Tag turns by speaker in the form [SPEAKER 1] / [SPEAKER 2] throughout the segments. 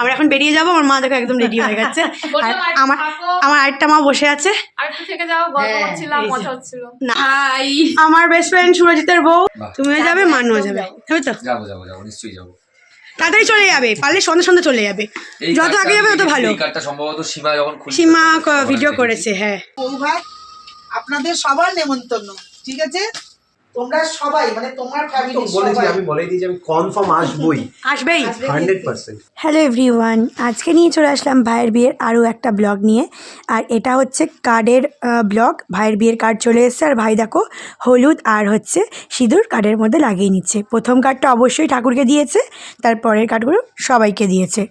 [SPEAKER 1] আমরা এখন বেরিয়ে যাব আমার মা দেখো একদম রেডি হয়ে গেছে। আর আমার আমার আরেকটা মা বসে আছে।
[SPEAKER 2] আর একটু থেকে যাও গল্প
[SPEAKER 3] হ্যাঁ,
[SPEAKER 1] আমার বেস্ট ফ্রেন্ড সুরজিতের বউ। তুমিও যাবে মানুও যাবে। হবে তো?
[SPEAKER 4] যাব যাব যাব নিশ্চয়ই যাব।
[SPEAKER 1] তাড়াতাড়ি চলে যাবে পারলে সন্ধ্যে সন্ধ্যে চলে যাবে। যত আগে যাবে তত ভালো।
[SPEAKER 4] সীমা যখন
[SPEAKER 1] সীমা ভিডিও করেছে হ্যাঁ।
[SPEAKER 3] আপনাদের সবার নেমন্তন্ন ঠিক আছে? তোমরা সবাই মানে তোমার ফ্যামিলি
[SPEAKER 5] বলেছি আমি বলেই দিয়েছি আমি কনফার্ম আসবই।
[SPEAKER 1] আসবেই।
[SPEAKER 5] Hundred percent.
[SPEAKER 1] হ্যালো এভরিওয়ান আজকে নিয়ে চলে আসলাম ভাইয়ের বিয়ের আরও একটা ব্লগ নিয়ে। আর এটা হচ্ছে কার্ডের ব্লগ। ভাইয়ের বিয়ের কার্ড চলে এসেছে। আর ভাই দেখো হলুদ আর হচ্ছে সিঁদুর কার্ডের মধ্যে লাগিয়ে নিচ্ছে। প্রথম কার্ডটা অবশ্যই ঠাকুরকে দিয়েছে তারপরের কার্ডগুলো সবাইকে দিয়েছে।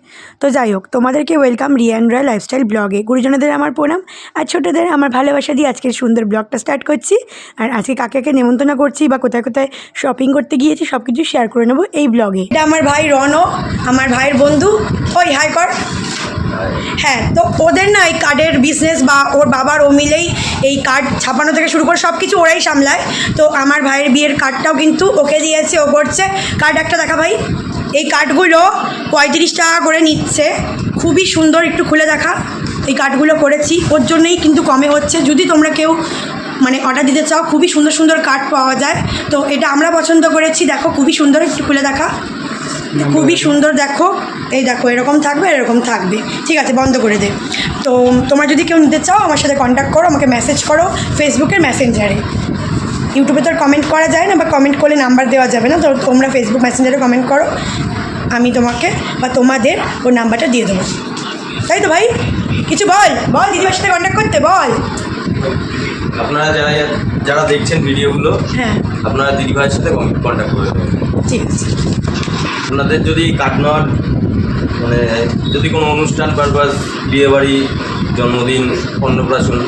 [SPEAKER 1] তো যাই হোক তোমাদেরকে ওয়েলকাম রিয়ান রয় লাইফস্টাইল ব্লগে। গুরুজনদের আমার প্রণাম আর ছোটোদের আমার ভালোবাসা দিয়ে আজকের সুন্দর ব্লগটা স্টার্ট করছি। আর আজকে কাকে কাকে নেমন্তন্ন করছি বা কোথায় কোথায় শপিং করতে গিয়েছি সব কিছু শেয়ার করে নেব এই ব্লগে এটা আমার ভাই রনও, আমার ভাইয়ের বন্ধু। ওই হাই কর। হ্যাঁ তো ওদের না এই কার্ডের বিজনেস বা ওর বাবার ও মিলেই এই কার্ড ছাপানো থেকে শুরু করে সব কিছু ওরাই সামলায়। তো আমার ভাইয়ের বিয়ের কার্ডটাও কিন্তু ওকে দিয়েছে, ও করছে। কার্ড একটা দেখা ভাই, এই কার্ডগুলো পঁয়ত্রিশ টাকা করে নিচ্ছে। খুবই সুন্দর একটু খুলে দেখা, এই কার্ডগুলো করেছি। ওর জন্যই কিন্তু কমে হচ্ছে। যদি তোমরা কেউ মানে অর্ডার দিতে চাও, খুবই সুন্দর সুন্দর কার্ড পাওয়া যায়। তো এটা আমরা পছন্দ করেছি। দেখো, খুবই সুন্দর একটু খুলে দেখা। খুবই সুন্দর দেখো। এই দেখো এরকম থাকবে এরকম থাকবে। ঠিক আছে বন্ধ করে দে। তো তোমরা যদি কেউ নিতে চাও আমার সাথে কন্ট্যাক্ট করো আমাকে মেসেজ করো ফেসবুকের মেসেঞ্জারে ইউটিউবে তো আর কমেন্ট করা যায় না বা কমেন্ট করলে নাম্বার দেওয়া যাবে না তো তোমরা ফেসবুক মেসেঞ্জারে কমেন্ট করো। আমি তোমাকে বা তোমাদের ওর নাম্বারটা দিয়ে দেবো। তাই তো ভাই? কিছু বল বল দিদিমার সাথে কন্ট্যাক্ট করতে বল।
[SPEAKER 6] আপনারা যারা যারা দেখছেন ভিডিওগুলো
[SPEAKER 1] হ্যাঁ।
[SPEAKER 6] আপনারা দিদিভাইয়ের সাথে কন্ট্যাক্ট করে
[SPEAKER 1] ঠিক আছে।
[SPEAKER 6] আপনাদের যদি কাট নেওয়ার মানে যদি কোনো অনুষ্ঠান পারপাস বিয়েবাড়ি জন্মদিন অন্নপ্রাশন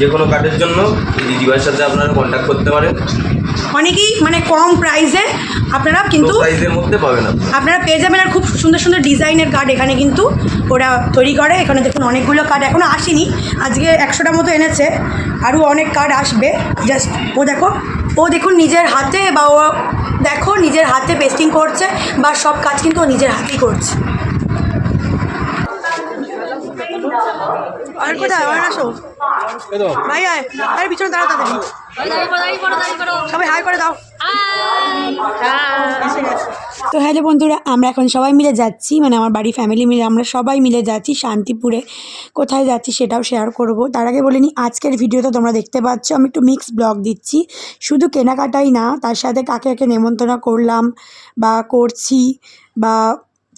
[SPEAKER 6] যে কোনো কার্ডের জন্য এই দিদিভাইয়ের সাথে আপনারা কন্ট্যাক্ট করতে পারেন।
[SPEAKER 1] অনেকেই মানে কম প্রাইসে আপনারা কিন্তু
[SPEAKER 6] প্রাইসের মধ্যে পাবেন
[SPEAKER 1] আপনারা পেয়ে যাবেন আর খুব সুন্দর সুন্দর ডিজাইনের কার্ড এখানে কিন্তু ওরা তৈরি করে। এখানে দেখুন অনেকগুলো কার্ড এখনও আসেনি। আজকে একশোটা মতো এনেছে। আরও অনেক কার্ড আসবে। জাস্ট ও দেখো ও দেখুন নিজের হাতে বা ও দেখো নিজের হাতে পেস্টিং করছে বা সব কাজ কিন্তু ও নিজের হাতেই করছে। আর কোথায়? আর আসো। ভাই আয়। আরে পিছনে দাঁড়া তাড়াতাড়ি। সবাই হাই করে দাও। তো হ্যালো বন্ধুরা আমরা এখন সবাই মিলে যাচ্ছি মানে আমার বাড়ি ফ্যামিলি মিলে আমরা সবাই মিলে যাচ্ছি শান্তিপুরে। কোথায় যাচ্ছি সেটাও শেয়ার করব। তার আগে বলিনি আজকের ভিডিওতে তোমরা দেখতে পাচ্ছ আমি একটু মিক্স ব্লগ দিচ্ছি। শুধু কেনাকাটাই না তার সাথে কাকে কাকে নেমন্তন্ন করলাম বা করছি বা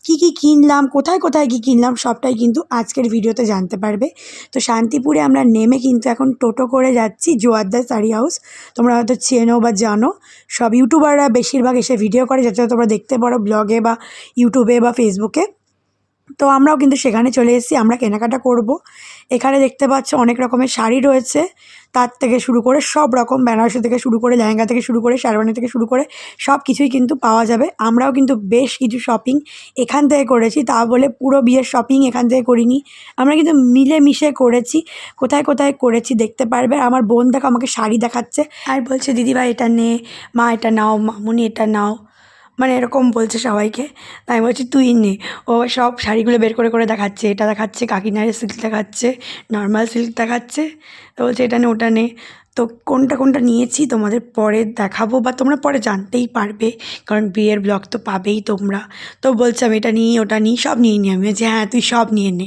[SPEAKER 1] কী কী কিনলাম, কোথায় কোথায় কী কিনলাম, সবটাই কিন্তু আজকের ভিডিওতে জানতে পারবে। তো শান্তিপুরে আমরা নেমে কিন্তু এখন টোটো করে যাচ্ছি জোয়ারদার শাড়ি হাউস। তোমরা হয়তো চেনো বা জানো, সব ইউটিউবাররা বেশিরভাগ এসে ভিডিও করে, যাতে তোমরা দেখতে পারো ব্লগে বা ইউটিউবে বা ফেসবুকে। তো আমরাও কিন্তু সেখানে চলে এসেছি, আমরা কেনাকাটা করব। এখানে দেখতে পাচ্ছ অনেক রকমের শাড়ি রয়েছে। তার থেকে শুরু করে সব রকম বেনারসি থেকে শুরু করে লেহেঙ্গা থেকে শুরু করে শেরওয়ানি থেকে শুরু করে সব কিছুই কিন্তু পাওয়া যাবে। আমরাও কিন্তু বেশ কিছু শপিং এখান থেকে করেছি, তা বলে পুরো বিয়ের শপিং এখান থেকে করিনি। আমরা কিন্তু মিলেমিশে করেছি, কোথায় কোথায় করেছি দেখতে পারবে। আমার বোন দেখো আমাকে শাড়ি দেখাচ্ছে। আর বলছে, দিদিভাই, এটা নে, মা, এটা নাও, মামুনি, এটা নাও। মানে এরকম বলছে সবাইকে। তাই আমি বলছি, তুই নে। ও সব শাড়িগুলো বের করে করে দেখাচ্ছে। এটা দেখাচ্ছে কাকিনারে সিল্ক দেখাচ্ছে নর্মাল সিল্ক দেখাচ্ছে। তো বলছে, এটা নে, ওটা নে। তো কোনটা কোনটা নিয়েছি তোমাদের পরে দেখাবো বা তোমরা পরে জানতেই পারবে, কারণ বিয়ের ব্লগ তো পাবেই তোমরা। তো বলছে আমি এটা নিই, ওটা নিই, সব নিয়ে নিই আমি যে হ্যাঁ তুই সব নিয়ে নে।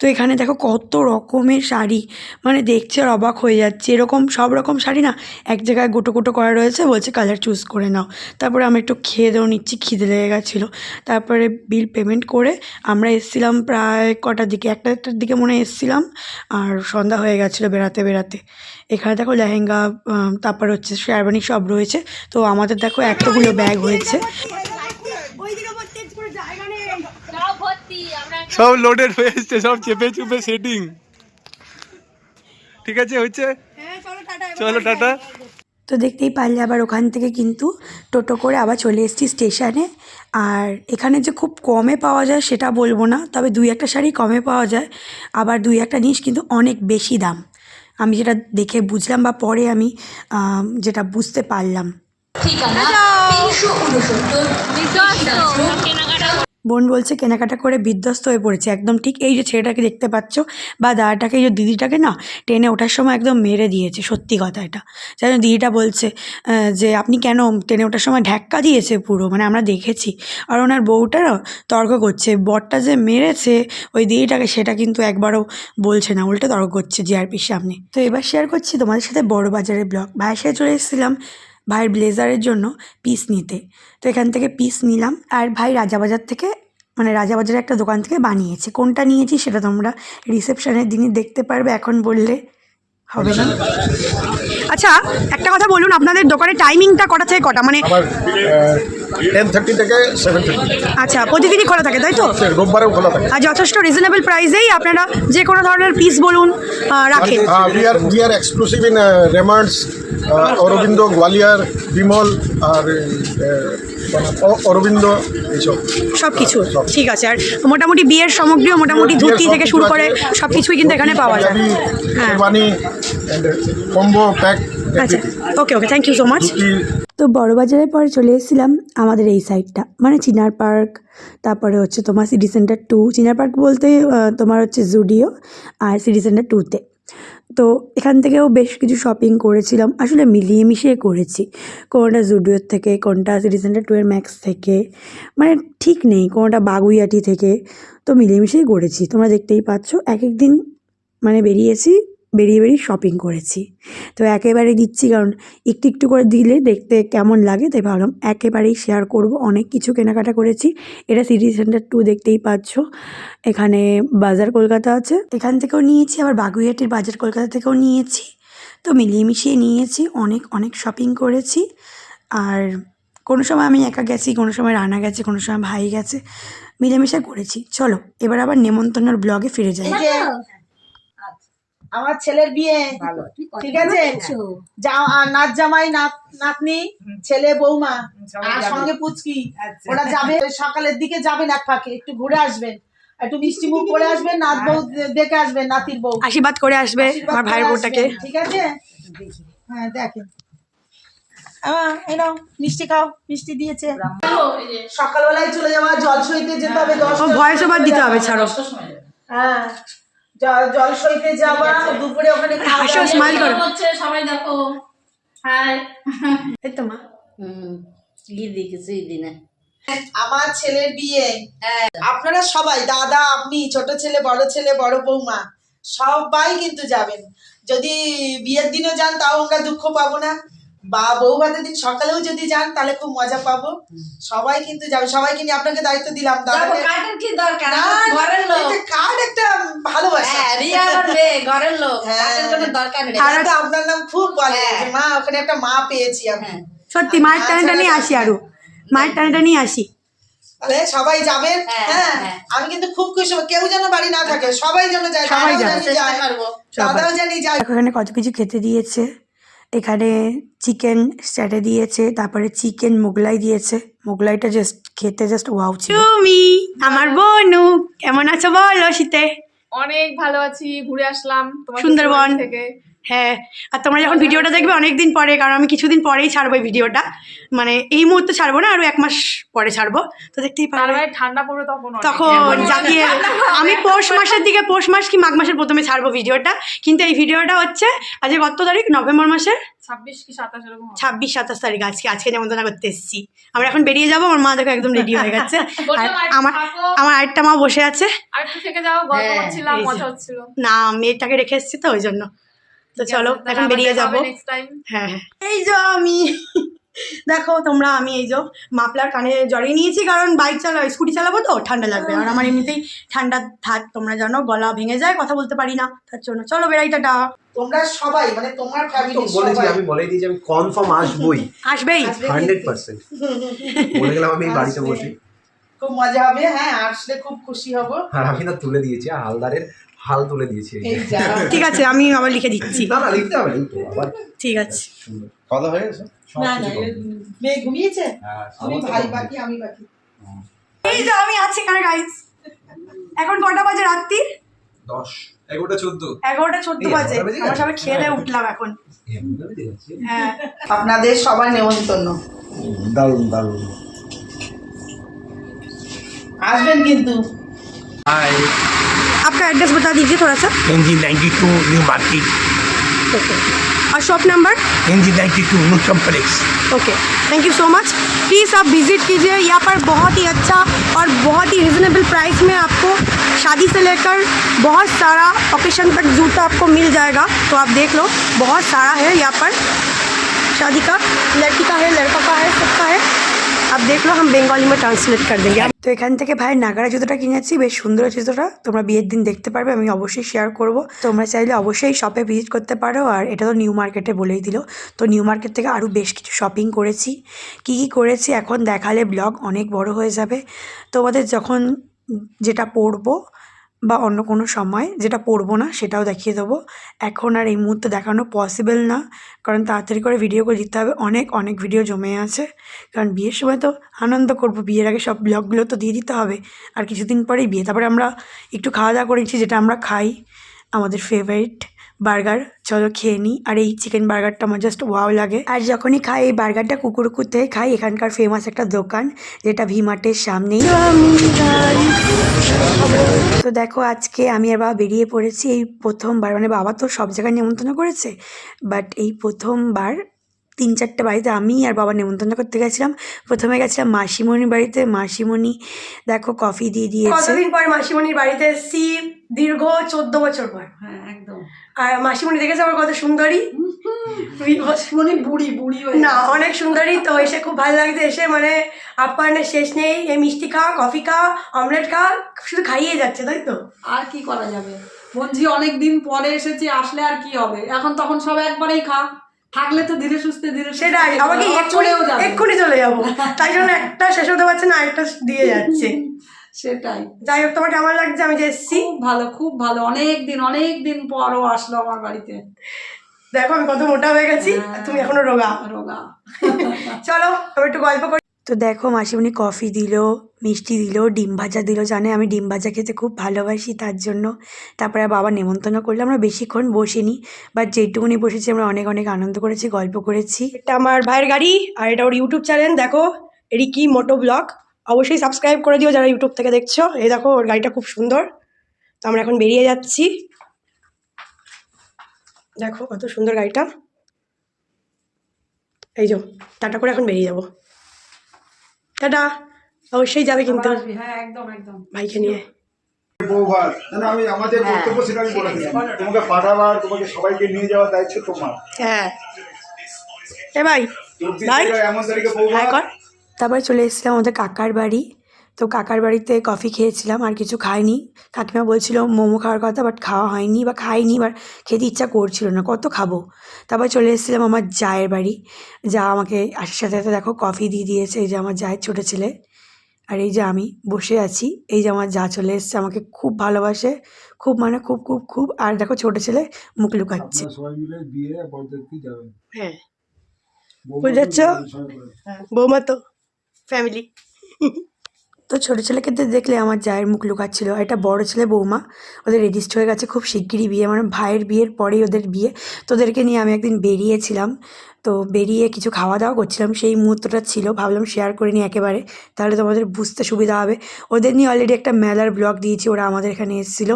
[SPEAKER 1] তো এখানে দেখো কত রকমের শাড়ি মানে দেখছে আর অবাক হয়ে যাচ্ছে। এরকম সব রকম শাড়ি না, এক জায়গায় গোটো গোটো করা রয়েছে, বলছে কালার চুজ করে নাও। তারপরে আমি একটু খেয়ে দেও নিচ্ছি, খিদে লেগে গেছিল। তারপরে বিল পেমেন্ট করে আমরা এসেছিলাম প্রায় কটার দিকে, একটা একটার দিকে মনে এসেছিলাম, আর সন্ধ্যা হয়ে গেছিল বেড়াতে বেড়াতে। এখানে দেখো লেহেঙ্গা তারপর হচ্ছে শেরবানি সব রয়েছে। তো আমাদের দেখো এতগুলো ব্যাগ হয়েছে।
[SPEAKER 7] সব লোডেড হয়ে এসছে সব চেপে চুপে সেটিং ঠিক আছে হচ্ছে চলো টাটা।
[SPEAKER 1] তো দেখতেই পারলে আবার ওখান থেকে কিন্তু টোটো করে আবার চলে এসেছি স্টেশনে। আর এখানে যে খুব কমে পাওয়া যায় সেটা বলব না তবে দুই একটা শাড়ি কমে পাওয়া যায়। আবার দুই একটা জিনিস কিন্তু অনেক বেশি দাম। আমি যেটা দেখে বুঝলাম বা পরে আমি যেটা বুঝতে পারলাম।
[SPEAKER 8] বোন বলছে, কেনাকাটা করে বিধ্বস্ত হয়ে পড়েছে। একদম ঠিক এই যে ছেলেটাকে দেখতে পাচ্ছ বা দাদাটাকে, এই যে দিদিটাকে না ট্রেনে ওঠার সময় একদম মেরে দিয়েছে, সত্যি কথা এটা। জন্য দিদিটা বলছে যে আপনি কেন ট্রেনে ওঠার সময় ঢ্যাক্কা দিয়েছে পুরো? মানে আমরা দেখেছি। আর ওনার বউটা না তর্ক করছে, বরটা যে মেরেছে ওই দিদিটাকে, সেটা কিন্তু একবারও বলছে না, উল্টে তর্ক করছে জিআরপির সামনে। তো এবার শেয়ার করছি তোমাদের সাথে বড় বাজারের ব্লগ। ভাইয়ের চলে এসেছিলাম। ভাইয়ের ব্লেজারের জন্য পিস নিতে। তো এখান থেকে পিস নিলাম আর ভাই রাজাবাজার থেকে মানে রাজাবাজারের একটা দোকান থেকে বানিয়েছে। কোনটা নিয়েছি সেটা তোমরা রিসেপশনের দিনই দেখতে পারবে, এখন বললে হবে না? আচ্ছা একটা কথা বলুন আপনাদের দোকানের টাইমিংটা কটা থেকে কটা? মানে
[SPEAKER 9] আমার টেন থার্টি থেকে সেভেন থার্টি
[SPEAKER 8] আচ্ছা প্রতিদিনই খোলা থাকে তাই তো?
[SPEAKER 9] রোববারেও খোলা থাকে।
[SPEAKER 8] আর যথেষ্ট রিজনেবল প্রাইসেই আপনারা যে কোনো ধরনের পিস বলুন আহ, রাখেন
[SPEAKER 9] we are we are exclusive in Raymonds Arvind Gwalior Vimal আর অরবিন্দ এইসব।
[SPEAKER 8] সব। কিছু ঠিক আছে। আর মোটামুটি বিয়ের সামগ্রীও মোটামুটি ধুতি থেকে শুরু করে সব কিছুই কিন্তু এখানে পাওয়া যায়। হ্যাঁ।
[SPEAKER 9] কম্বো প্যাক
[SPEAKER 8] আচ্ছা okay okay thank you so
[SPEAKER 9] much
[SPEAKER 8] তো বড়বাজারের পরে চলে এসেছিলাম আমাদের এই সাইডটা মানে চিনার পার্ক তারপরে হচ্ছে তোমার city centre to Chinar park বলতে তোমার হচ্ছে জুডিও আর সিটি সেন্টার টুতে তো এখান থেকেও বেশ কিছু শপিং করেছিলাম। আসলে মিলিয়ে মিশিয়ে করেছি কোনোটা জুডিওর থেকে কোনটা সিটি টুয়েলভ ম্যাক্স থেকে মানে ঠিক নেই কোনোটা বাগুইয়াটি থেকে। তো মিলিয়ে মিশিয়ে করেছি। তোমরা দেখতেই পাচ্ছ এক এক দিন মানে বেরিয়েছি। বেরিয়ে বেরিয়ে শপিং করেছি। তো একেবারে দিচ্ছি কারণ একটু একটু করে দিলে দেখতে কেমন লাগে, তাই ভাবলাম একেবারেই শেয়ার করব। অনেক কিছু কেনাকাটা করেছি। এটা সিটি সেন্টার টু দেখতেই পাচ্ছ। এখানে বাজার কলকাতা আছে। এখান থেকেও নিয়েছি, আবার বাগুইহাটির বাজার কলকাতা থেকেও নিয়েছি। তো মিলিয়ে মিশিয়ে নিয়েছি, অনেক অনেক শপিং করেছি। আর কোনো সময় আমি একা গেছি, কোনো সময় রানা গেছে, কোনো সময় ভাই গেছে মিলেমিশে করেছি। চলো, এবার আবার নেমন্তন্নর ব্লগে ফিরে যাই।
[SPEAKER 3] আমার ছেলের বিয়ে। ঠিক আছে? নাচ জামাই নাত নাতনি ছেলে বৌমা আর সঙ্গে পুচকি। ওরা যাবে সকালের দিকে যাবেন এক ফাঁকে একটু ঘুরে আসবেন। একটু মিষ্টি মুখ করে আসবেন নাত বউ দেখে আসবেন নাতির বউ।
[SPEAKER 8] আশীর্বাদ করে আসবে আমার ভাইয়ের বউটাকে
[SPEAKER 3] ঠিক আছে? হ্যাঁ দেখেন। মিষ্টি খাও মিষ্টি দিয়েছে। সকালবেলায় চলে যাওয়া জল সইতে যেতে হবে
[SPEAKER 8] ভয়েস ওভার দিতে হবে ছাড়ো।
[SPEAKER 3] হ্যাঁ। জল সইতে যাওয়া দুপুরে ওখানে খাওয়া
[SPEAKER 8] হাসো স্মাইল করো।
[SPEAKER 10] হচ্ছে সবাই দেখো। হাই।
[SPEAKER 8] এই তো মা।
[SPEAKER 10] হুম দিনে।
[SPEAKER 3] আমার ছেলের বিয়ে। আপনারা সবাই দাদা আপনি ছোট ছেলে বড় ছেলে বড় বৌমা সবাই কিন্তু যাবেন। যদি বিয়ের দিনও যান তাও আমরা দুঃখ পাবো না। বা বউ ভাতের দিন সকালেও যদি যান তাহলে খুব মজা পাবো। সবাই কিন্তু যাবে। সবাইকে নিয়ে আপনাকে দায়িত্ব দিলাম
[SPEAKER 10] যাব
[SPEAKER 3] দাদাকে
[SPEAKER 10] কার্ডের কি দরকার? ঘরের লোক।
[SPEAKER 3] কার্ড একটা ভালোবাসা?
[SPEAKER 10] হ্যাঁ ঘরের লোক।
[SPEAKER 3] হ্যাঁ।
[SPEAKER 10] দরকার নেই।
[SPEAKER 3] আপনার নাম খুব বলে
[SPEAKER 10] হ্যাঁ।
[SPEAKER 3] মা ওখানে একটা মা পেয়েছি আমি।
[SPEAKER 8] সত্যি মায়ের টানেটা নিয়ে আসি আরও। মায়ের টানেটা নিয়ে আসি।
[SPEAKER 3] তাহলে সবাই যাবেন
[SPEAKER 10] হ্যাঁ।
[SPEAKER 3] আমি কিন্তু খুব খুশি কেউ যেন বাড়ি না থাকে। সবাই যেন যায়।
[SPEAKER 8] সবাই
[SPEAKER 3] যায়। দাদাও জানি যায়।
[SPEAKER 8] এখানে কত কিছু খেতে দিয়েছে। এখানে চিকেন স্ট্যাটে দিয়েছে তারপরে চিকেন মোগলাই দিয়েছে। মোগলাইটা জাস্ট খেতে জাস্ট ওয়াও ছিল। তুমি আমার বোনু কেমন আছো বলো শীতে?
[SPEAKER 2] অনেক ভালো আছি ঘুরে আসলাম
[SPEAKER 8] সুন্দরবন।
[SPEAKER 2] থেকে।
[SPEAKER 8] হ্যাঁ আর তোমরা যখন ভিডিওটা দেখবে অনেক দিন পরে কারণ আমি কিছুদিন পরেই ছাড়বো এই ভিডিওটা। মানে এই মুহূর্তে ছাড়বো না আরও এক মাস পরে ছাড়বো। তো দেখতেই পারবে
[SPEAKER 2] ঠান্ডা পড়বে তখন
[SPEAKER 8] তখন জাগিয়ে আমি পৌষ মাসের দিকে পৌষ মাস কি মাঘ মাসের প্রথমে ছাড়বো ভিডিওটা। কিন্তু এই ভিডিওটা হচ্ছে আজকে কত তারিখ? নভেম্বর মাসের?
[SPEAKER 2] ছাব্বিশ কি সাতাশ
[SPEAKER 8] ছাব্বিশ সাতাশ তারিখ আজকে আজকে নেমন্তন্ন করতে এসেছি। আমরা এখন বেরিয়ে যাব আমার মা দেখো একদম রেডি হয়ে গেছে। আর
[SPEAKER 2] আর
[SPEAKER 8] আমার আমার আরেকটা মা বসে আছে।
[SPEAKER 2] আর
[SPEAKER 10] হ্যাঁ,
[SPEAKER 8] না মেয়েটাকে রেখে এসেছি তো ওই জন্য। তো চলো এখন বেরিয়ে যাব। হ্যাঁ হ্যাঁ। এই যে আমি দেখো তোমরা আমি এই যে মাফলার কানে জড়িয়ে নিয়েছি কারণ বাইক চালা স্কুটি চালাবো তো ঠান্ডা লাগবে। আর আমার এমনিতেই ঠান্ডা থাক তোমরা জানো গলা ভেঙে যায় কথা বলতে পারি না তার জন্য। চলো বেড়াই টাটা।
[SPEAKER 3] তোমরা সবাই মানে তোমার ফ্যামিলি
[SPEAKER 5] বলেছি আমি বলেই দিয়েছি আমি কনফার্ম আসবই।
[SPEAKER 8] আসবেই।
[SPEAKER 3] আসবে
[SPEAKER 5] হান্ড্রেড পার্সেন্ট বলে গেলাম আমি বাড়িতে বসে।
[SPEAKER 3] খুব মজা হবে হ্যাঁ আসলে খুব খুশি হব।
[SPEAKER 5] আর আমি না তুলে দিয়েছি হালদারের হাল তুলে দিয়েছি
[SPEAKER 8] ঠিক আছে আমি আবার লিখে দিচ্ছি।
[SPEAKER 5] না না লিখতে হবে আবার
[SPEAKER 8] ঠিক আছে।
[SPEAKER 5] দাওয়া হয়ে গেছে? সব
[SPEAKER 3] না না মেয়ে ঘুমিয়েছে?
[SPEAKER 5] হ্যাঁ, তো
[SPEAKER 3] ভাই বাকি আমি বাকি।
[SPEAKER 8] এই যে আমি আছি এখানে গাইস এখন কটা বাজে রাত্রি?
[SPEAKER 5] দশ।
[SPEAKER 7] এগারোটা চোদ্দ।
[SPEAKER 8] এগারোটা চোদ্দ বাজে। আমরা সবাই খেয়ে দিয়ে উঠলাম এখন। হ্যাঁ।
[SPEAKER 3] আপনাদের সবার নেমন্তন্ন।
[SPEAKER 5] দারুণ দারুণ।
[SPEAKER 3] আসবেন কিন্তু।
[SPEAKER 8] आपका एड्रेस बता दीजिए थोड़ा सा।
[SPEAKER 11] N G ninety two new market
[SPEAKER 8] okay और shop number
[SPEAKER 11] N G ninety two new complex
[SPEAKER 8] okay thank you so much please आप विज़िट कीजिए। यहाँ पर बहुत ही अच्छा और बहुत ही रिजनेबल प्राइस में आपको शादी से लेकर बहुत सारा ओकेशन तक जूता आपको मिल जाएगा। तो आप देख लो बहुत सारा है यहाँ पर। शादी का लड़की का है लड़का का है सबका है। आप देख लो हम बेंगली में ट्रांसलेट कर देंगे তো এখান থেকে ভাই নাগারা জুতোটা কিনেছি বেশ সুন্দর জুতোটা তোমরা বিয়ের দিন দেখতে পারবে আমি অবশ্যই শেয়ার করব তোমরা চাইলে অবশ্যই শপে ভিজিট করতে পারো আর এটা তো নিউ মার্কেটে বলেই দিল তো নিউ মার্কেট থেকে আরও বেশ কিছু শপিং করেছি কি কি করেছি এখন দেখালে ব্লগ অনেক বড় হয়ে যাবে তোমাদের যখন যেটা পরবো বা অন্য কোনো সময় যেটা পরবো না সেটাও দেখিয়ে দেবো। এখন আর এই মুহূর্তে দেখানো পসিবল না। কারণ তাড়াতাড়ি করে ভিডিও করে দিতে হবে। অনেক অনেক ভিডিও জমে আছে। কারণ বিয়ের সময় তো আনন্দ করব। বিয়ের আগে সব ব্লগগুলো তো দিয়ে দিতে হবে। আর কিছুদিন পরেই বিয়ে। তারপরে আমরা একটু খাওয়া দাওয়া করেছি যেটা আমরা খাই। আমাদের ফেভারিট বার্গার, চলো খেয়ে নিই। আর এই চিকেন বার্গারটা আমার জাস্ট ওয়াও লাগে। আর যখনই খাই, এই বার্গারটা কুকুর কুকুরকুতে খাই এখানকার ফেমাস একটা দোকান, যেটা ভিমার্টের সামনেই। তো দেখো, আজকে আমি আর বাবা বেরিয়ে পড়েছি। এই প্রথমবার মানে বাবা তো সব জায়গায় নেমন্তন্ন করেছে বাট এই প্রথমবার তিন চারটে বাড়িতে আমি আর বাবা নেমন্তন্ন করতে গেছিলাম। প্রথমে গেছিলাম মাসিমণির বাড়িতে। মাসিমণি দেখো কফি দিয়ে দিয়েছে।
[SPEAKER 1] কতদিন পর মাসিমণির বাড়িতে এসেছি? দীর্ঘ চোদ্দ বছর পর।
[SPEAKER 10] হ্যাঁ একদম।
[SPEAKER 1] আর মাসিমণি দেখেছে আমার কত সুন্দরী?
[SPEAKER 10] মনে বুড়ি বুড়ি
[SPEAKER 1] না অনেক সুন্দরী তো এসে খুব ভালো লাগছে এসে মানে আপ্যায়নের শেষ নেই এই মিষ্টি খা কফি খা অমলেট খা শুধু খাইয়ে যাচ্ছে তাই তো?
[SPEAKER 10] আর কি করা যাবে? বলছি অনেক দিন পরে এসেছি আসলে আর কি হবে? এখন তখন সব একবারেই খা। থাকলে তো ধীরে সুস্থে ধীরে
[SPEAKER 1] সেটাই আমাকে
[SPEAKER 10] চলেও যাবে।
[SPEAKER 1] এক্ষুনি চলে যাব। তাই জন্য একটা শেষ হতে পারছে না আরেকটা দিয়ে যাচ্ছে।
[SPEAKER 10] সেটাই।
[SPEAKER 1] যাই হোক তোমার কেমন লাগছে আমি যে এসেছি।
[SPEAKER 10] ভালো খুব ভালো। অনেক দিন অনেক দিন পরও আসলো আমার বাড়িতে।
[SPEAKER 1] দেখো আমি কত মোটা হয়ে গেছি তুমি এখনও রোগা।
[SPEAKER 10] রোগা।
[SPEAKER 1] চলো আমি একটু গল্প করি।
[SPEAKER 8] তো দেখো মাসিমণি কফি দিল মিষ্টি দিল ডিম ভাজা দিল জানে? আমি ডিম ভাজা খেতে খুব ভালোবাসি তার জন্য। তারপরে বাবা নেমন্তন্ন করলে। আমরা বেশিক্ষণ বসিনি বাট যেটুকুনি বসেছি আমরা অনেক অনেক আনন্দ করেছি গল্প করেছি।
[SPEAKER 1] এটা আমার ভাইয়ের গাড়ি আর এটা ওর ইউটিউব চ্যানেল দেখো রিকি মোটো ব্লগ অবশ্যই সাবস্ক্রাইব করে দিও যারা ইউটিউব থেকে দেখছ। এই দেখো ওর গাড়িটা খুব সুন্দর। তো আমরা এখন বেরিয়ে যাচ্ছি। দেখো কত সুন্দর গাড়িটা। এই যে টাটা করে এখন বেরিয়ে যাব। টাটা অবশ্যই যাবে কিন্তু।
[SPEAKER 10] হ্যাঁ একদম একদম।
[SPEAKER 1] ভাইকে নিয়ে।
[SPEAKER 9] আমি আমাদের বক্তব্য সেটা আমি বলে তোমাকে পাঠাবার তোমাকে সবাইকে নিয়ে যাওয়ার দায়িত্ব তোমার।
[SPEAKER 1] হ্যাঁ। এ ভাই ভাই।
[SPEAKER 9] এমন তারিখে
[SPEAKER 1] হ্যাঁ
[SPEAKER 9] বৌভাত
[SPEAKER 8] তারপরে চলে এসেছিলাম আমাদের কাকার বাড়ি। তো কাকার বাড়িতে কফি খেয়েছিলাম আর কিছু খাইনি। কাকিমা বলছিল মোমো খাওয়ার কথা বাট খাওয়া হয়নি বা খাইনি বা খেতে ইচ্ছা করছিল না কত খাব? তারপর চলে এসেছিলাম আমার জায়ের বাড়ি। যা আমাকে আসার সাথে সাথে দেখো কফি দিয়ে দিয়েছে এই যে আমার জায়ের ছোটো ছেলে। আর এই যে আমি বসে আছি এই যে আমার যা চলে এসছে আমাকে খুব ভালোবাসে খুব মানে খুব খুব খুব। আর দেখো ছোটো ছেলে মুখ লুকাচ্ছে।
[SPEAKER 1] হ্যাঁ। বুঝেছ? বৌমা তো ফ্যামিলি
[SPEAKER 8] তো ছোটো ছেলেকে তো দেখলে আমার জায়ের মুখ লুকাচ্ছিল। এটা বড় ছেলে বৌমা, ওদের রেজিস্টার হয়ে গেছে, খুব শিগগিরই বিয়ে। মানে ভাইয়ের বিয়ের পরেই ওদের বিয়ে। তোদেরকে নিয়ে আমি একদিন বেরিয়েছিলাম। তো বেরিয়ে কিছু খাওয়া দাওয়া করছিলাম। সেই মুহূর্তটা ছিল। ভাবলাম শেয়ার করে নিই একেবারে। তাহলে তোমাদের বুঝতে সুবিধা হবে। ওদের নিয়ে অলরেডি একটা মেলার ব্লগ দিয়েছি। ওরা আমাদের এখানে এসেছিল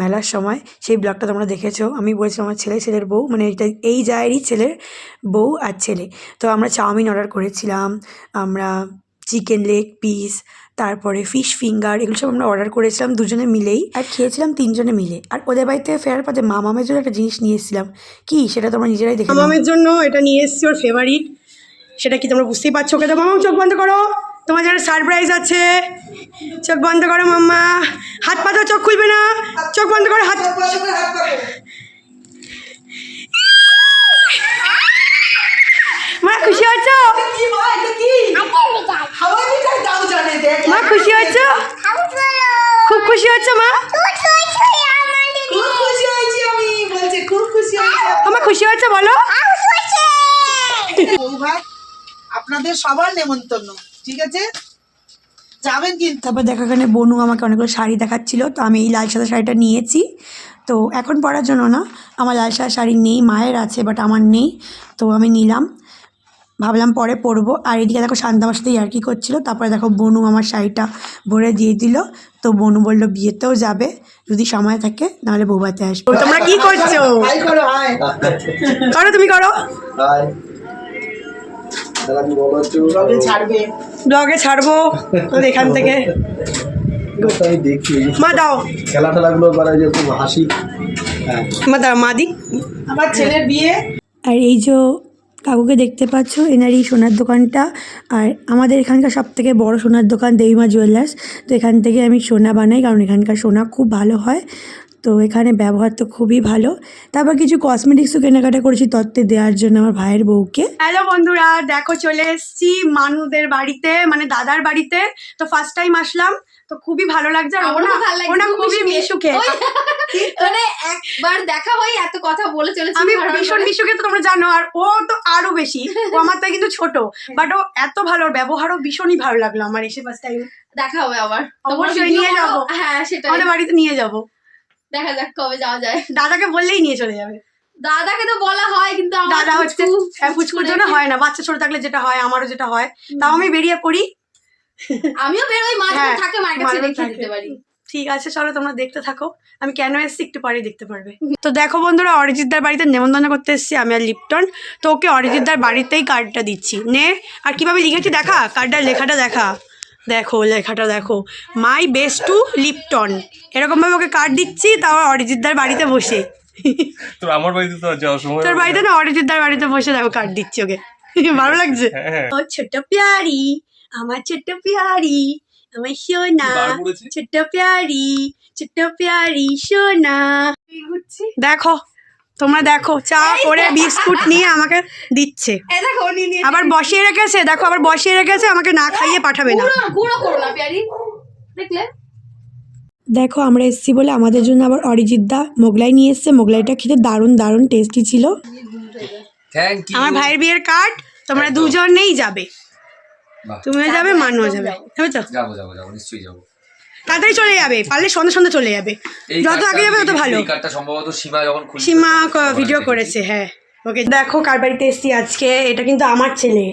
[SPEAKER 8] মেলার সময়। সেই ব্লগটা তোমরা দেখেছ। আমি বলেছিলাম আমার ছেলে, ছেলের বউ। মানে এটা এই জায়েরই ছেলের বউ আর ছেলে। তো আমরা চাউমিন অর্ডার করেছিলাম। আমরা চিকেন লেগ পিস তারপরে ফিশ ফিঙ্গার এগুলো সব আমরা অর্ডার করেছিলাম দুজনে মিলেই আর খেয়েছিলাম তিনজনে মিলে। আর ওদের বাড়িতে ফেরার পথে মা মামের জন্য একটা জিনিস নিয়ে এসেছিলাম। কি? সেটা তোমরা নিজেরাই দেখে।
[SPEAKER 1] মামামের জন্য এটা নিয়ে এসেছি ওর ফেভারিট সেটা কি তোমরা বুঝতেই পারছ ওকে? তো মামাম, চোখ বন্ধ করো। তোমার জন্য সারপ্রাইজ আছে। চোখ বন্ধ করো, মাম্মা। হাত পাতো চোখ খুলবে না। চোখ বন্ধ করো, হাত
[SPEAKER 3] আপনাদের সবার নেমন্তন্ন ঠিক আছে? যাবেন কিন্তু।
[SPEAKER 8] তারপর দেখো এখানে বনু আমাকে অনেকগুলো শাড়ি দেখাচ্ছিল তো আমি এই লাল সাদা শাড়িটা নিয়েছি। তো এখন পরার জন্য না আমার লাল সাদা শাড়ি নেই মায়ের আছে বাট আমার নেই তো আমি নিলাম। ভাবলাম পরে পরবো। আর এদিকে দেখো শান্ত আমার সাথে ইয়ার্কি করছিল তারপরে দেখো বনু আমার শাড়িটা ভরে দিয়ে দিল। তো বনু বলল বিয়েতেও যাবে যদি সময় থাকে নাহলে বৌবাতে আসবে।
[SPEAKER 1] তোমরা কি করছ?
[SPEAKER 3] করো
[SPEAKER 1] তুমি করো। ব্লগে ছাড়বো। এখান থেকে।
[SPEAKER 5] দেখি।
[SPEAKER 1] মা দাও।
[SPEAKER 5] খেলা টেলাগুলো করা যে খুব হাসি। হ্যাঁ।
[SPEAKER 1] মা দাও মা দি।
[SPEAKER 3] আমার ছেলের বিয়ে।
[SPEAKER 8] আর এই যে কাকুকে দেখতে পাচ্ছ এনার এই সোনার দোকানটা। আর আমাদের এখানকার সব থেকে বড় সোনার দোকান দেবীমা জুয়েলার্স তো এখান থেকে আমি সোনা বানাই কারণ এখানকার সোনা খুব ভালো হয়। তো এখানে ব্যবহার তো খুবই ভালো। তারপর কিছু কসমেটিক্সও কেনাকাটা করেছি তত্ত্বে দেওয়ার জন্য আমার ভাইয়ের বউকে।
[SPEAKER 1] হ্যালো বন্ধুরা দেখো চলে এসেছি মানুদের বাড়িতে মানে দাদার বাড়িতে। তো ফার্স্ট টাইম আসলাম তো খুবই ভালো লাগছে আর ওনা
[SPEAKER 2] ভালো লাগছে,
[SPEAKER 1] ওনা খুবই
[SPEAKER 2] মিশুকে। মানে একবার দেখা হয় এত কথা বলে চলেছি
[SPEAKER 1] আমি ভীষণ। মিশুকে তো তোমরা জানো আর ও তো আরও বেশি। ও আমার থেকে কিন্তু ছোট বাট ও এত ভালো ব্যবহারও ভীষণই ভালো লাগল আমার এসে ফার্স্ট টাইম
[SPEAKER 2] দেখা হবে আবার।
[SPEAKER 1] অবশ্যই নিয়ে যাব।
[SPEAKER 2] হ্যাঁ সেটাই।
[SPEAKER 1] আমাদের বাড়িতে নিয়ে যাব।
[SPEAKER 2] দেখা যাক কবে যাওয়া যায়।
[SPEAKER 1] দাদাকে বললেই নিয়ে চলে যাবে।
[SPEAKER 2] দাদাকে তো বলা হয় কিন্তু
[SPEAKER 1] দাদা হচ্ছে পুচকুর জন্য হয় না বাচ্চা ছোট থাকলে যেটা হয় আমারও যেটা হয়। তাও আমি বেরিয়ে পড়ি।
[SPEAKER 2] আমিও বেরোই মা
[SPEAKER 1] হ্যাঁ,
[SPEAKER 2] থাকে মায়ের কাছে রেখে দিতে পারি।
[SPEAKER 1] ঠিক আছে চলো তোমরা দেখতে থাকো। আমি কেন এসেছি একটু পরে দেখতে পারবে। তো দেখো বন্ধুরা অরিজিৎদার বাড়িতে নেমন্তন্ন করতে এসেছি আমি আর লিপটন। তো ওকে অরিজিৎদার বাড়িতেই কার্ডটা দিচ্ছি। নে আর কীভাবে লিখেছি দেখা? কার্ডটার লেখাটা দেখা। দেখো লেখাটা দেখো। মাই বেস্ট টু লিপটন এরকমভাবে ওকে কার্ড দিচ্ছি তাও অরিজিৎদার বাড়িতে বসে।
[SPEAKER 7] তো আমার বাড়িতে তো যাওয়ার সময়
[SPEAKER 1] তোর বাড়িতে না অরিজিৎদার বাড়িতে বসে দেখো কার্ড দিচ্ছি ওকে। ভালো লাগছে?
[SPEAKER 7] হ্যাঁ
[SPEAKER 1] ও ছোট্ট পিয়ারি আমার ছোট্ট পিয়ারি আমার সোনা। ছোট্ট পিয়ারি ছোট্ট পিয়ারি সোনা। দেখো তোমরা দেখো চা করে বিস্কুট নিয়ে আমাকে দিচ্ছে। আবার বসিয়ে রেখেছে দেখো আবার বসিয়ে রেখেছে আমাকে না খাইয়ে পাঠাবে না।
[SPEAKER 2] দেখলে?
[SPEAKER 8] দেখো আমরা এসেছি বলে আমাদের জন্য আবার অরিজিৎ দা মোগলাই নিয়ে এসছে। মোগলাইটা খেতে দারুণ দারুণ টেস্টি ছিল।
[SPEAKER 1] আমার ভাইয়ের বিয়ের কার্ড তোমরা দুজনেই যাবে। তুমিও যাবে মানুও যাবে। তো
[SPEAKER 4] যাব যাব যাব নিশ্চয়ই যাব।
[SPEAKER 1] তাড়াতাড়ি চলে যাবে পারলে সন্ধ্যে সন্ধ্যে চলে যাবে। যত আগে যাবে তত ভালো।
[SPEAKER 4] সম্ভবত সীমা যখন
[SPEAKER 1] সীমা ভিডিও করেছে হ্যাঁ। ওকে দেখো কার বাড়িতে এসছি আজকে এটা কিন্তু আমার ছেলে।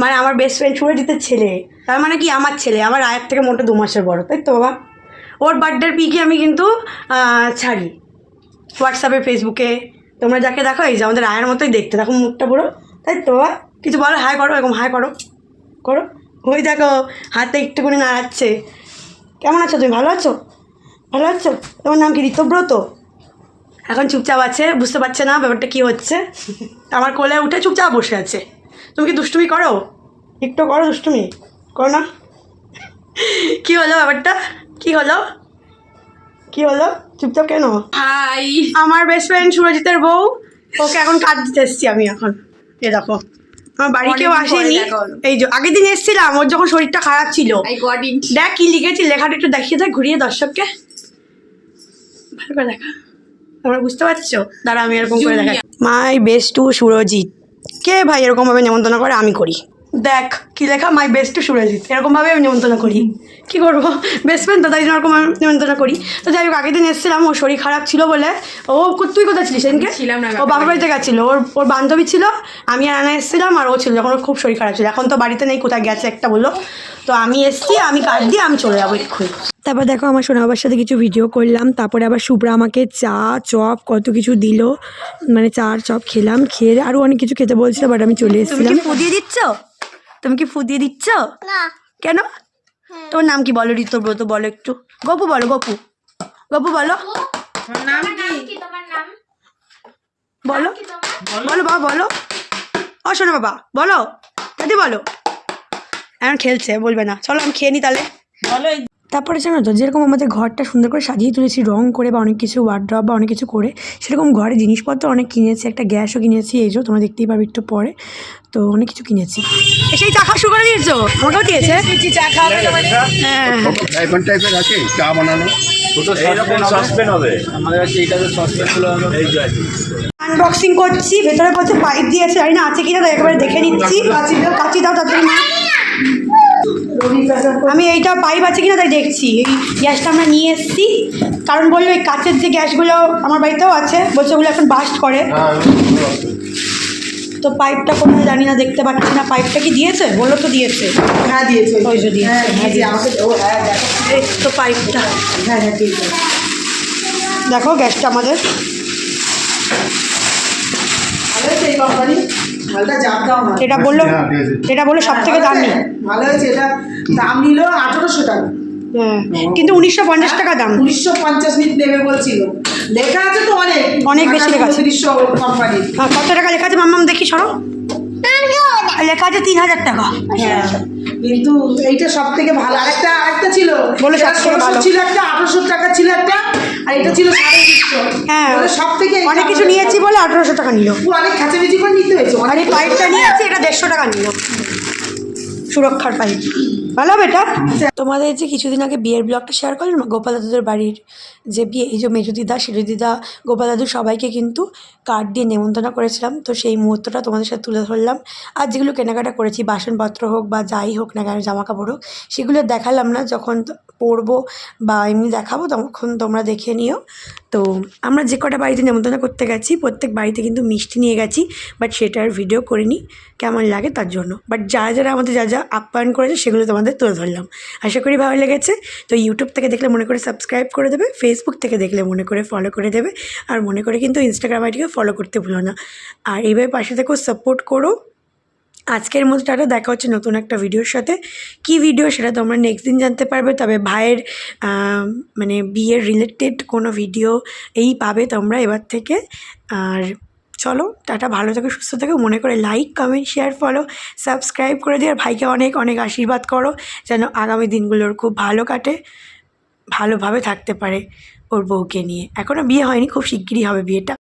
[SPEAKER 1] মানে আমার বেস্ট ফ্রেন্ড সুরজিতের ছেলে। তার মানে কি? আমার ছেলে আমার আয়ের থেকে মোটে দু মাসের বড় তাই তো বাবা? ওর বার্থডের পিকে আমি কিন্তু ছাড়ি। হোয়াটসঅ্যাপে ফেসবুকে তোমরা যাকে দেখো এই যে আমাদের আয়ের মতোই দেখতে। দেখো মুখটা পুরো তাই তো বাবা? কিছু বলো হাই করো এরকম হাই করো। করো। ওই দেখো হাতে একটুখানি নাড়াচ্ছে। কেমন আছো? তুমি ভালো আছো? ভালো আছো? তোমার নাম কি? ঋতব্রত? এখন চুপচাপ আছে বুঝতে পারছে না ব্যাপারটা কি হচ্ছে। আমার কোলে উঠে চুপচাপ বসে আছে। তুমি কি দুষ্টুমি করো? একটু করো দুষ্টুমি। করো না। কি হলো ব্যাপারটা? কি হলো? কি হলো? চুপচাপ কেন?
[SPEAKER 2] হাই।
[SPEAKER 1] আমার বেস্ট ফ্রেন্ড সুরজিতের বউ ওকে এখন কাজ দিতে এসছি আমি এখন। এ দেখো। আমার বাড়ি কেউ আসেনি। এই যে আগের দিন এসেছিলাম ওর যখন শরীরটা খারাপ ছিল। দেখ কি লিখেছি লেখাটা একটু দেখিয়ে দেখ ঘুরিয়ে দর্শককে। ভালো করে দেখা। তোমরা বুঝতে পারছ? দাঁড়া আমি এরকম করে দেখা মাই বেস্ট টু সুরজিৎ কে ভাই এরকমভাবে নেমন্তন্ন করে আমি করি। দেখ কি লেখা? মাই বেস্ট টু সুরজিৎ এরকমভাবে আমি নেমন্তন্ন করি। কি করব? বেস্ট ফ্রেন্ড তো তাই জন্য এরকম আমি নেমন্তন্ন করি। তো যাই হোক আগের দিন এসেছিলাম ওর শরীর খারাপ ছিল বলে ও তুই কোথায় ছিলিস সেদিনকে?
[SPEAKER 2] ছিলাম না,
[SPEAKER 1] ও বাবার বাড়িতে গেছিল। ওর ওর বান্ধবী ছিল আমি আর আনা এসেছিলাম আর ও ছিল যখন ওর খুব শরীর খারাপ ছিল। এখন তো বাড়িতে নেই কোথায় গেছে একটা বলল। তো আমি এসেছি আমি কার্ড দিয়ে আমি চলে যাব এক্ষুনি।
[SPEAKER 8] তারপর দেখো আমার সোনা বাবার সাথে কিছু ভিডিও করলাম। তারপরে আবার শুভ্রা আমাকে চা চপ কত কিছু দিল। মানে চা চপ খেলাম খেয়ে আরও অনেক কিছু খেতে বলছিল বাট আমি চলে
[SPEAKER 1] তুমি
[SPEAKER 8] এসেছিলাম।
[SPEAKER 1] দিয়ে দিচ্ছ? তুমি কি ফু দিয়ে দিচ্ছ? না। কেন? তোর নাম কি বলো ঋতব্রত বলো একটু। গপু বলো গপু। গপু বলো। বলো। বলো। বাবা বলো। ও শোনো বাবা বলো। দাদি বলো। এখন খেলছে বলবে না। চলো আমি খেয়ে নি তাহলে।
[SPEAKER 8] তারপরে জানো তো, যেরকম আমাদের ঘরটা সুন্দর করে সাজিয়ে তুলেছি, রং করে বা অনেক কিছু ওয়ার্ড্রপ বা অনেক কিছু করে, সেরকম ঘরে জিনিসপত্র অনেক কিনেছি, একটা গ্যাসও কিনেছি, এই যে তোমরা দেখতেই পাবে একটু পরে, তো অনেক কিছু কিনেছি।
[SPEAKER 1] এসেই চা খাওয়া শুরু করে দিয়েছ? আমাকেও দিয়েছে। হ্যাঁ
[SPEAKER 9] টাইপের আছে চা বানানো
[SPEAKER 1] আনবক্সিং করছি, ভেতরে বলছে পাইপ দিয়েছে জানি না, আছে কিনা একবারে দেখে নিচ্ছি। কাচি দাও মা আমি এইটা পাইপ আছে কিনা তাই দেখছি। এই গ্যাসটা আমরা নিয়ে এসেছি। কারণ বলল এই কাচের যে গ্যাসগুলো আমার বাড়িতেও আছে বলছে ওগুলো এখন বাস্ট করে। তো পাইপটা কোথায় জানি না দেখতে পাচ্ছি না। পাইপটা কি দিয়েছে? বলল তো দিয়েছে।
[SPEAKER 3] হ্যাঁ দিয়েছে।
[SPEAKER 1] ওই যে দিয়েছে,
[SPEAKER 3] হ্যাঁ
[SPEAKER 1] হ্যাঁ
[SPEAKER 3] হ্যাঁ
[SPEAKER 1] তো পাইপটা
[SPEAKER 3] হ্যাঁ হ্যাঁ ঠিক আছে।
[SPEAKER 1] দেখো গ্যাসটা আমাদের।
[SPEAKER 3] এই কোম্পানি মালটা দাও না।
[SPEAKER 1] এটা বলল এটা বলল সব থেকে দামি।
[SPEAKER 3] ভালো হয়েছে এটা দাম নিল আঠারোশো টাকা।
[SPEAKER 1] হ্যাঁ কিন্তু উনিশশো পঞ্চাশ টাকা দাম।
[SPEAKER 3] উনিশশো পঞ্চাশ মিনিট নেবে বলছিল। লেখা আছে তো অনেক।
[SPEAKER 1] অনেক বেশি লেখা আছে।
[SPEAKER 3] উনিশশো কোম্পানির
[SPEAKER 1] হ্যাঁ, কত টাকা লেখা আছে? মাম্মাম দেখি সরো। লেখা আছে তিন হাজার টাকা।
[SPEAKER 3] হ্যাঁ কিন্তু এইটা সব থেকে ভালো। আরেকটা আরেকটা ছিল
[SPEAKER 1] বলো
[SPEAKER 3] 1600
[SPEAKER 1] ভালো।
[SPEAKER 3] ছিল একটা আঠারোশো টাকা ছিল একটা আর এটা ছিল সাড়ে
[SPEAKER 1] হ্যাঁ
[SPEAKER 3] সব থেকে
[SPEAKER 1] অনেক কিছু নিয়েছি বলে আঠেরোশো টাকা নিল।
[SPEAKER 3] অনেক খাঁচামেচি করে নিতে হয়েছে অনেক
[SPEAKER 1] পাইপটা নিয়েছি এটা দেড়শো টাকা নিল। সুরক্ষার পাইপ ভালো হবে এটা তোমাদের যে কিছুদিন আগে বিয়ের ব্লগটা শেয়ার করলাম গোপাল দাদুদের বাড়ির যে বিয়ে, এই যে মেজু দিদা সেজু দিদা গোপাল দাদু সবাইকে কিন্তু কার্ড দিয়ে নেমন্তন্ন করেছিলাম। তো সেই মুহূর্তটা তোমাদের সাথে তুলে ধরলাম। আর যেগুলো কেনাকাটা করেছি, বাসনপত্র হোক বা যাই হোক না কেন জামা কাপড় হোক, সেগুলো দেখালাম না। যখন পরবো বা এমনি দেখাবো, তখন তোমরা দেখে নিও। তো আমরা যে কটা বাড়িতে নেমন্তন্ন করতে গেছি, প্রত্যেক বাড়িতে কিন্তু মিষ্টি নিয়ে গেছি বাট সেটার ভিডিও করিনি। কেমন লাগে তার জন্য। বাট যারা যারা আমাদের যা যা আপ্যায়ন করেছে, সেগুলো তোমাদের তুলে ধরলাম। আশা করি ভালো লেগেছে। তো ইউটিউব থেকে দেখলে মনে করে সাবস্ক্রাইব করে দেবে ফেসবুক থেকে দেখলে মনে করে ফলো করে দেবে, আর মনে করে কিন্তু ইনস্টাগ্রাম আইডিকে ফলো করতে ভুলো না। আর এইভাবে পাশে থেকেও সাপোর্ট করো। আজকের মতো টাটা, দেখা হচ্ছে নতুন একটা ভিডিওর সাথে। কি ভিডিও সেটা তোমরা নেক্সট দিন জানতে পারবে, তবে ভাইয়ের মানে বিয়ের রিলেটেড কোনো ভিডিও এই পাবে তোমরা এবার থেকে। আর চলো, টাটা, ভালো থেকে, সুস্থ থাকে। মনে করে like comment share follow subscribe করে দিও। আর ভাইকে অনেক অনেক আশীর্বাদ করো, যেন আগামী দিনগুলোর খুব ভালো কাটে, ভালোভাবে থাকতে পারে ওর বউকে নিয়ে। এখনও বিয়ে হয়নি, খুব শিগগিরই হবে বিয়েটা।